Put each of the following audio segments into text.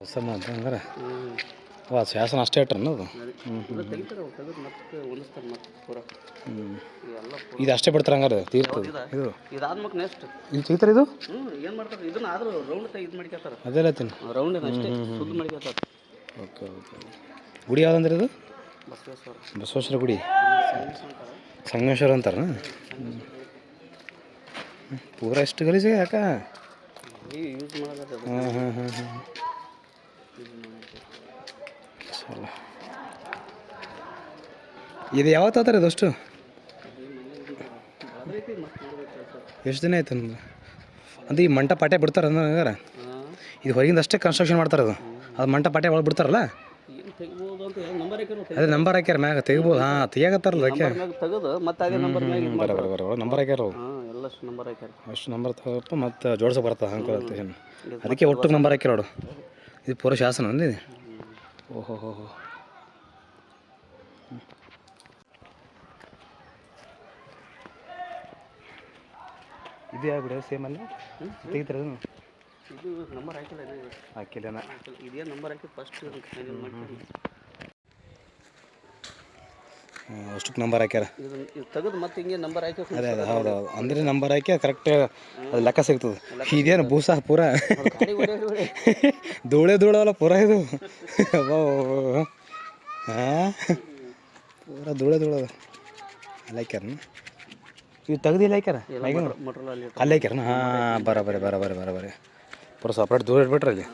ಹೊಸ ಅಂತ ಹಂಗಾರೆ ಹ್ಞೂ ವಾ ಶಾಸನ ಅಷ್ಟೇ ಇಟ್ರನ್ನ ಅದು? ಇದು ಅಷ್ಟೇ ಬಿಡ್ತಾರೆ ಹಂಗಾರೆ ಇದು? ನೆಕ್ಸ್ಟ್ ಇದು? ಹ್ಞೂ ಏನು ಮಾಡ್ತಾರೆ? ಇದನ್ನ ಆದ್ರೂ ರೌಂಡ್ ತೆಗಿ ಇದು ಮಾಡ್ಕೊತಾರೆ. ಅದೆಲ್ಲ ತಿನ್ನು. ರೌಂಡ್ ಅಷ್ಟೇ ಸುದ್ದು ಮಾಡ್ಕೊತಾರೆ. ಓಕೆ ಓಕೆ ಗುಡಿ ಯಾವ್ದಂದ್ರೆ ಇದು? ಬಸವೇಶ್ವರ. ಬಸವೇಶ್ವರ ಗುಡಿ. ಸಂಗಮೇಶ್ವರ ಅಂತಾರ. ಪೂರ ಎಷ್ಟು ಗಲೀಜಿಗೆ ಯಾಕ ಹಾಂ ಹಾಂ ಹಾಂ ಇದು ಯಾವತ್ತು ಆತಾರೆ ಇದಷ್ಟು ಅದೈತಿ ಮತ್ತೆ ನೋಡ್ಬೇಕು ಕೆಲಸ ಎಷ್ಟು ದಿನ ಆಯ್ತು ಅಂದ್ರೆ ಅಂದ್ರೆ ಈ ಮಂಟ ಪಾಟೆ ಬಿಡ್ತಾರೆ ಹಂಗಾರೆ? ಇದು ಹೊರಗಿಂದ ಅಷ್ಟೇ ಕನ್ಸ್ಟ್ರಕ್ಷನ್ ಮಾಡ್ತಾರೆ ಅದು? ಅದು ಮಂಟ ಪಾಟೆ ಒಳಗೆ ಬಿಡ್ತಾರಲ್ಲ? ಅದೇ ನಂಬರ್ ಹಾಕ್ಯಾರ ಮ್ಯಾಗ ತೆಗಿಬೋದು. ಹಾಂ ತೆಗಿಯಾಕತ್ತಾರಲ್ಲ ಅದಕ್ಕೆ. ನಂಬರ್ ಇದು ಹಾಕ್ಯಾರ ಅಷ್ಟು ನಂಬರ್ ತಗೋಪ್ಪ ಮತ್ತು ಜೋಡ್ಸೋ ಬರ್ತದೆ ಹಂಗೆ ಅದಕ್ಕೆ ಒಟ್ಟು ನಂಬರ್ ಹಾಕ್ಯಾರ ನೋಡು ಇದು ಪೂರ ಶಾಸನ ಅಂದಿದೆ ಓಹೋ ಹೋ ಹೋ ಇದು ಯಾವ ಬಿಡ ಸೇಮ್ ಅಲ್ಲ ತೆಗಿತಾರೆ ಅದನ್ನು ಇದು ನಂಬರ್ ಹಾಕಿಲ್ಲ ಇನ್ನೂ ಇದು. ಹಾಕಿಲ್ಲ ಹಾಕಿಲ್ಲ. ಇದೇ ನಂಬರ್ ಹಾಕಿ ಫಸ್ಟ್ ಫೈನಲ್ ಮಾಡ್ತೀನಿ ಅಷ್ಟಕ್ಕೆ ನಂಬರ್ ಹಾಕ್ಯಾರ. ತೆಗೆದು ಮತ್ತೆ ಹಿಂಗೆ ನಂಬರ್ ಹಾಕಿ ಅದೇ ಅದೇ ಹೌದು ಹೌದು. ಅಂದರೆ ನಂಬರ್ ಹಾಕಿ ಕರೆಕ್ಟ್ ಅದು ಲೆಕ್ಕ ಸಿಗ್ತದೆ. ಇದೇನು ಬೂಸ ಪೂರ. ಧೂಳೆ ಧೂಳವಲ್ಲ ಪೂರ ಇದು. ಹಾಂ ಪೂರ ಧೂಳೆ ಧೂಳದ. ಅಲ್ಲಿ ಹಾಕ್ಯಾರ ಇವು ತೆಗ್ದಿಲ್ಲ ಹಾಕ್ಯಾರ? ಅಲ್ಲಿ ಹಾಕ್ಯಾರನ ಹಾಂ ಬರ ಬರ ಬರ ಬರ ಬರ ಬರೀ. ಪೂರ ಸಪ್ರೇಟ್ ಧೂಳ ಇಟ್ಬಿಟ್ರೆ ಅಲ್ಲಿ.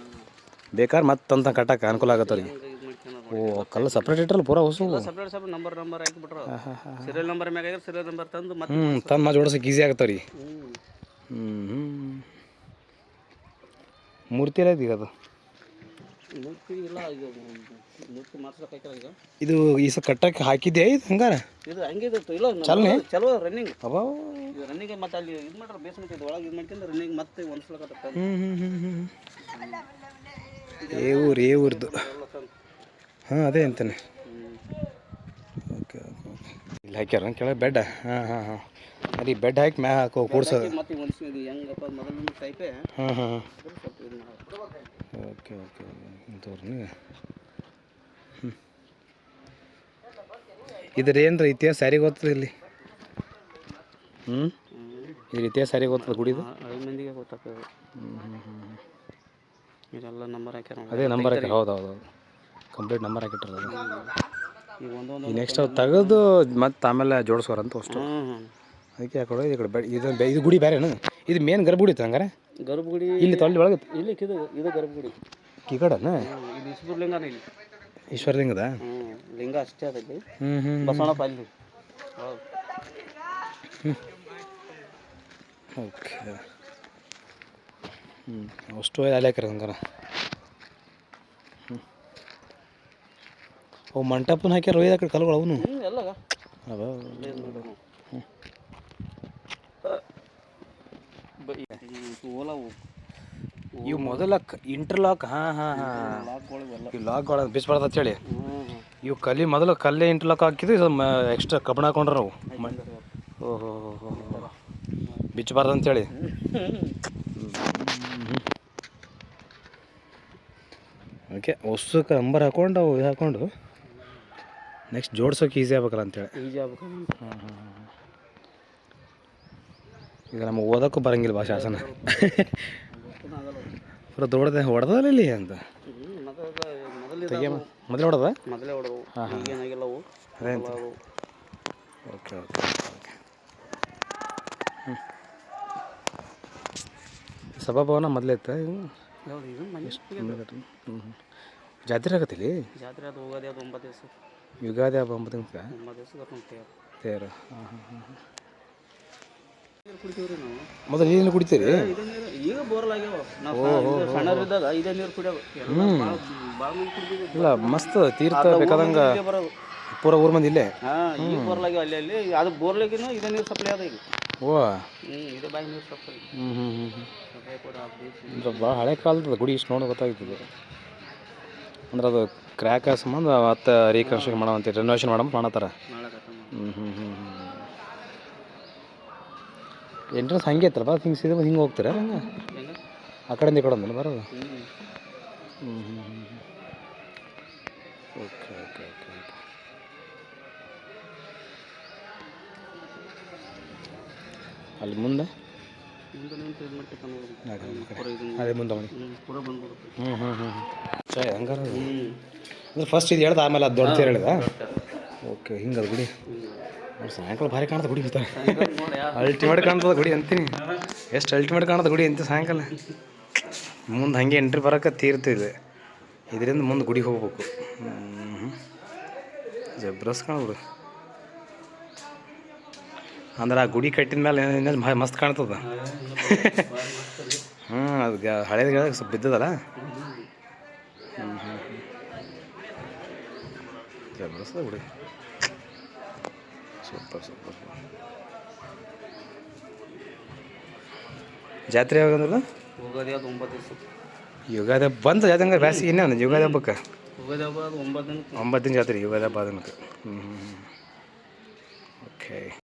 ಬೇಕಾದ್ರೆ ಮತ್ತೆ ತಂತ ಕಟ್ಟಕ್ಕೆ ಅನುಕೂಲ ಆಗತ್ತೆ ಅವ್ರಿಗೆ. ಓ ಕಲ್ಲು ಸಪ್ರೇಟ್ ಇಟ್ರಲ್ಲ ಪೂರ ಹೊಸ ಸಪ್ರೇಟ್ ಸಪ್ರೇಟ್ ನಂಬರ್ ನಂಬರ್ ಹಾಕಿಬಿಟ್ರು ಸೀರಿಯಲ್ ನಂಬರ್ ಮ್ಯಾಗ ಆಗಿದ್ರೆ ಸೀರಿಯಲ್ ನಂಬರ್ ತಂದು ಮತ್ತೆ ಹ್ಞೂ ತಮ್ಮ ಮತ್ತೆ ಜೋಡ್ಸಕ್ಕೆ ಈಸಿ ಆಗತ್ತೆ ರೀ ಹ್ಞೂ ಮೂರ್ತಿ ಎಲ್ಲ ಇದೀಗ ಅದು? ಮೂರ್ತಿ ಇಲ್ಲ ಈಗ ಈಗ. ಇದು ಈ ಕಟ್ಟಕ್ಕೆ ಹಾಕಿದ್ದೆ ಇದು ಹಂಗಾರ? ಇದು ಹಂಗೆ ಇದು ಇಲ್ಲ ಚಲನೆ? ಚಲೋ ರನ್ನಿಂಗ್ ಅಬ್ಬಾ. ರನ್ನಿಂಗ್ ಮತ್ತೆ ಅಲ್ಲಿ ಇದು ಮಾಡ್ರೆ ಬೇಸ್ಮೆಂಟ್ ಇದು ಒಳಗೆ ಇದು ಮಾಡ್ಕೊಂಡು ರನ್ನಿಂಗ್ ಮತ್ತೆ ಒಂದ್ಸಲ ಹ್ಞೂ ಹ್ಞೂ ಹ್ಞೂ ಹ್ಞೂ ಏ ಊರು ಏ ಊರ್ದು. ಹಾಂ ಅದೇ ಅಂತಾನೆ. ಓಕೆ ಓಕೆ ಇಲ್ಲಿ ಹಾಕ್ಯಾರ ಕೆಳಗೆ ಬೆಡ್ ಹಾಂ ಹಾಂ ಹಾಂ. ಅಲ್ಲಿ ಬೆಡ್ ಹಾಕಿ ಮ್ಯಾ ಹಾಕೋ ಕೂಡ್ಸೋದು ಹಾಂ ಹಾಂ ಹಾಂ. ಓಕೆ ಓಕೆ ಇಂಥವ್ರನ್ನ ಹ್ಞೂ ಇದ್ರ ಏನ್ರ ಇತಿಹಾಸ ಸ್ಯಾರಿ ಗೊತ್ತದ ಇಲ್ಲಿ? ಹ್ಞೂ ಇದ್ರ ಇತಿಹಾಸ ಸಾರಿ ಗೊತ್ತದ ಗುಡಿದು? ಮಂದಿಗೆ ಗೊತ್ತಾಗ್ತದೆ. ಹ್ಞೂ ಹ್ಞೂ ಹ್ಞೂ ಇದೆಲ್ಲ ನಂಬರ್ ಹಾಕ್ಯಾರ ಅದೇ ನಂಬರ್ ಹಾಕಿ ಹೌದು ಹೌದು ಹೌದು ಕಂಪ್ಲೀಟ್ ನಂಬರ್ ಹಾಕಿಟ್ಟಿರೋದು. ಅದು ಈಗ ನೆಕ್ಸ್ಟ್ ಅವ್ರು ತೆಗೆದು ಮತ್ತೆ ಆಮೇಲೆ ಜೋಡಿಸೋರ ಅಂತ ಅಷ್ಟು. ಅದಕ್ಕೆ ಯಾಕಡೆ ಇದು ಕಡೆ ಬೆ- ಇದು ಬೆ- ಇದು ಗುಡಿ ಬೇರೆನು ಇದು ಮೇನ್ ಗರ್ಭಗುಡಿ ಇತ್ತು ಹಂಗಾರೆ? ಗರ್ಭಗುಡಿ ಇಲ್ಲಿ ತೊಳ್ಳಿ ಒಳಗೆ ಇಲ್ಲಿ ಇದು ಇದು ಗರ್ಭಗುಡಿ. ಈ ಕಡೆನ? ಇದು ಈಶ್ವರ ಲಿಂಗನ ಇಲ್ಲಿ. ಈಶ್ವರಲಿಂಗದ? ಹ್ಞೂ ಲಿಂಗ ಅಷ್ಟೇ ಅದಲ್ಲಿ ಹ್ಞೂ ಹ್ಞೂ ಬಸವಣ್ಣಪ್ಪ ಅಲ್ಲಿ. ಹೌದು. ಓಕೆ. ಹ್ಞೂ ಅಷ್ಟು ಅಲ್ಲಿ ಹಂಗಾರ. ಅವು ಮಂಟಪನ ಹಾಕ್ಯಾರ ಒಯ್ದು ಆ ಕಡೆ ಕಲ್ಗಳು ಅವನು. ಹ್ಞೂ ಎಲ್ಲ ಅವ ಓಲವು ಇವು ಮೊದಲ ಇಂಟರ್ಲಾಕ್ ಹಾಂ ಹಾಂ ಹಾಂ. ಈ ಲಾಕ್ಗಳ ಬಿಸ್ಬಾರ್ದು ಅಂತೇಳಿ ಇವು ಕಲ್ಲಿ ಮೊದಲು ಕಲ್ಲೇ ಇಂಟರ್ಲಾಕ್ ಹಾಕಿದ್ದು ಇದು ಎಕ್ಸ್ಟ್ರಾ ಕಬ್ಬಣ ಹಾಕೊಂಡ್ರೆ ನಾವು ಓಹೋ ಬಿಚ್ಚಬಾರ್ದು ಅಂತೇಳಿ ಓಕೆ ಹೊಸಕ್ಕೆ ಅಂಬರ್ ಹಾಕೊಂಡು ಅವು ಇದು ಹಾಕೊಂಡು. ನೆಕ್ಸ್ಟ್ ಜೋಡ್ಸೋಕೆ ಈಸಿ ಆಗ್ಬೇಕಲ್ಲ ಅಂತೇಳಿ ಈಜಿ ಆಗ್ಬೇಕು ಈಗ ನಮಗೆ ಓದೋಕ್ಕೂ ಬರಂಗಿಲ್ಲ ಭಾಷೆ ಶಾಸನ ಪೂರ ದೊಡ್ಡದೆ ಹೊಡೆದಲ್ಲ ಇಲ್ಲಿ ಅಂತ? ಮೊದಲ ಹೊಡೆದ ಮೊದಲೇ ಹೊಡೆದು ಹಾಂ ಹಾಂ. ಅದೇ ಓಕೆ ಓಕೆ ಓಕೆ. ಹ್ಞೂ ಸಭಾಭವನ ಮೊದಲೇ ಇತ್ತ ಹ್ಞೂ ಜಾತ್ರೆ ಆಗತ್ತಿಲ್ಲಿ ಜಾತ್ರೆ ಅದು ಹೋಗೋದೇ ಅದು ಒಂಬತ್ತು ದಿವಸ. ಯುಗಾದಿ ಹಬ್ಬ ಅಂಬುದಂತ ತೇರು. ಹಾಂ ಹಾಂ ಹಾಂ ಮೊದಲು ನೀನು ಕುಡಿತೀರಿ? ಈಗ ಬೋರ್ಲ್ ಆಗ್ಯಾವ. ನಾವು ಸಣ್ಣರಿದ್ದಾಗ ಇದೇ ನೀರು ಕುಡಿಯೋದು ಇಲ್ಲ ಮಸ್ತ್ ತೀರ್ಥ ಬೇಕಾದಂಗ ಪೂರ ಊರ್ ಮಂದಿ ಇಲ್ಲೇ? ಈಗ ಬೋರ್ಲ್ ಆಗ್ಯಾವ ಅಲ್ಲಿ ಅಲ್ಲಿ. ಅದು ಬೋರ್ಲಾಗಿನ ಇದೇ ನೀರು ಸಪ್ಲೈ ಅದ ಈಗ. ಓ. ಇದೇ ಬಾಯಿ ನೀರು ಸಪ್ಲೈ ಹ್ಞೂ ಹ್ಞೂ ಹ್ಞೂ ಭಾಳ ಹಳೆ ಕಾಲದ ಗುಡಿ ಇಷ್ಟು ನೋಡಿ ಗೊತ್ತಾಗ್ತದೆ. ಅಂದ್ರೆ ಅದು ಕ್ರ್ಯಾಕ್ ಸಂಬಂಧ ಮತ್ತೆ ರೀಕನ್ಸ್ಟ್ರಕ್ಷನ್ ಮಾಡೋ ಅಂತ ರೆನೋವೇಷನ್ ಮಾಡೋ ಮಾಡತ್ತಾರ? ಹ್ಞೂ ಹ್ಞೂ ಹ್ಞೂ ಹ್ಞೂ ಎಂಟ್ರೆನ್ಸ್ ಹಂಗೆ ಐತಲ್ಲ ಹಿಂಗೆ ಸೀದಾ ಹಿಂಗೆ ಹೋಗ್ತೀರಾ ಹಂಗೆ? ಆ ಕಡೆಯಿಂದ ಈ ಕಡೆ ಬರೋದು? ಹ್ಞೂ ಹ್ಞೂ ಹ್ಞೂ ಓಕೆ ಓಕೆ ಓಕೆ ಓಕೆ ಅಲ್ಲಿ ಮುಂದೆ? ಅದೇ ಮುಂದೆ ಹ್ಞೂ ಹ್ಞೂ ಹ್ಞೂ ಚಾಯ್ ಹಂಗಾರ ಅಂದ್ರೆ ಫಸ್ಟ್ ಇದು ಹೇಳ್ದ ಆಮೇಲೆ ಅದು ದೊಡ್ಡ ಹೇಳಿದ? ಓಕೆ ಹಿಂಗೆ ಅದು ಗುಡಿ ಸಾಯಂಕಾಲ ಭಾರಿ ಕಾಣ್ತದೆ ಗುಡಿ ಬರ್ತಾರೆ ಅಲ್ಟಿಮೇಟ್ ಕಾಣ್ತದೆ ಗುಡಿ ಅಂತೀನಿ. ಎಷ್ಟು ಅಲ್ಟಿಮೇಟ್ ಕಾಣ್ತದೆ ಗುಡಿ ಅಂತ ಸಾಯಂಕಾಲ. ಮುಂದೆ ಹಂಗೆ ಎಂಟ್ರಿ ಬರೋಕೆ ತೀರ್ತಿದೆ ಇದರಿಂದ ಮುಂದೆ ಗುಡಿಗೆ ಹೋಗ್ಬೇಕು. ಜಬ್ರಸ್ ಕಾಣ್ಬಿಡು ಅಂದ್ರೆ ಆ ಗುಡಿ ಕಟ್ಟಿದ ಮೇಲೆ ಏನೇನು ಭಾಳ ಮಸ್ತ್ ಕಾಣ್ತದ? ಹ್ಞೂ ಅದು. ಹಳೇದ ಗಿಡ ಸ್ವಲ್ಪ ಬಿದ್ದದಲ್ಲ ಹ್ಞೂ ಹ್ಞೂ ಸೂಪರ್ ಸೂಪರ್ ಜಾತ್ರೆ ಯಾವಾಗಂದ್ರಲ್ಲ ಯುಗಾದಿ ಅದು ಒಂಬತ್ತು ದಿವಸ. ಯುಗಾದಿ ಬಂದ ಜಾತ್ರೆ ಹಂಗಾರೆ? ಬ್ಯಾಸಿಗೆ ಇನ್ನೇ ಒಂದು ಯುಗಾದಿ ಹಬ್ಬಕ್ಕೆ? ಯುಗಾದಿ ಹಬ್ಬ ಅದು ಒಂಬತ್ತು ದಿನ ಒಂಬತ್ತು ದಿನ ಜಾತ್ರೆ ಯುಗಾದಿ ಹಬ್ಬ ಹ್ಞೂ ಹ್ಞೂ ಓಕೆ